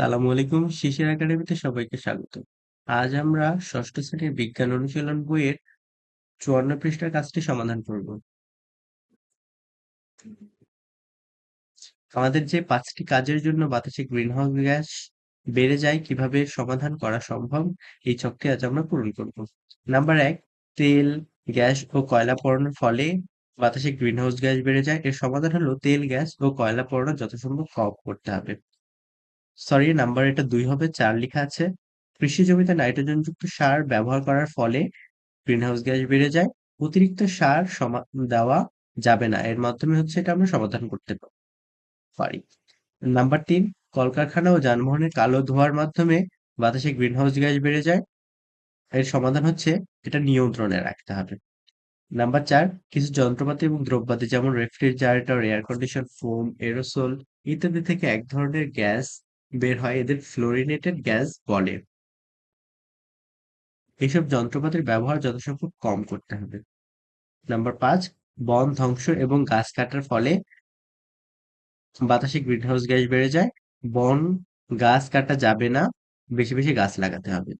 সালামু আলাইকুম, শিশির একাডেমিতে সবাইকে স্বাগত। আজ আমরা ষষ্ঠ শ্রেণির বিজ্ঞান অনুশীলন বইয়ের চুয়ান্ন পৃষ্ঠার কাজটি সমাধান করব। আমাদের যে পাঁচটি কাজের জন্য বাতাসে গ্রিনহাউস গ্যাস বেড়ে যায়, কীভাবে সমাধান করা সম্ভব, এই ছকটি আজ আমরা পূরণ করব। নাম্বার এক, তেল, গ্যাস ও কয়লা পড়ানোর ফলে বাতাসে গ্রিনহাউস গ্যাস বেড়ে যায়। এর সমাধান হলো তেল, গ্যাস ও কয়লা পড়ানো যথাসম্ভব কম করতে হবে। সরি নাম্বার এটা দুই হবে, চার লেখা আছে। কৃষি জমিতে নাইট্রোজেনযুক্ত সার ব্যবহার করার ফলে গ্রিনহাউস গ্যাস বেড়ে যায়। অতিরিক্ত সার দেওয়া যাবে না। এর মাধ্যমে হচ্ছে এটা আমরা সমাধান করতে পারি। নাম্বার তিন, কলকারখানা ও যানবাহনের কালো ধোঁয়ার মাধ্যমে বাতাসে গ্রিনহাউস গ্যাস বেড়ে যায়। এর সমাধান হচ্ছে এটা নিয়ন্ত্রণে রাখতে হবে। নাম্বার চার, কিছু যন্ত্রপাতি এবং দ্রব্যাদি যেমন refrigerator air condition foam aerosol ইত্যাদি থেকে এক ধরনের গ্যাস বের হয় এদের ফ্লোরিনেটেড গ্যাস বলে। এইসব যন্ত্রপাতির ব্যবহার যথাসম্ভব সম্ভব কম করতে হবে। নাম্বার পাঁচ, বন ধ্বংস এবং গাছ কাটার ফলে বাতাসে গ্রিনহাউস গ্যাস বেড়ে যায়। বন, গাছ কাটা যাবে না, বেশি বেশি গাছ লাগাতে হবে।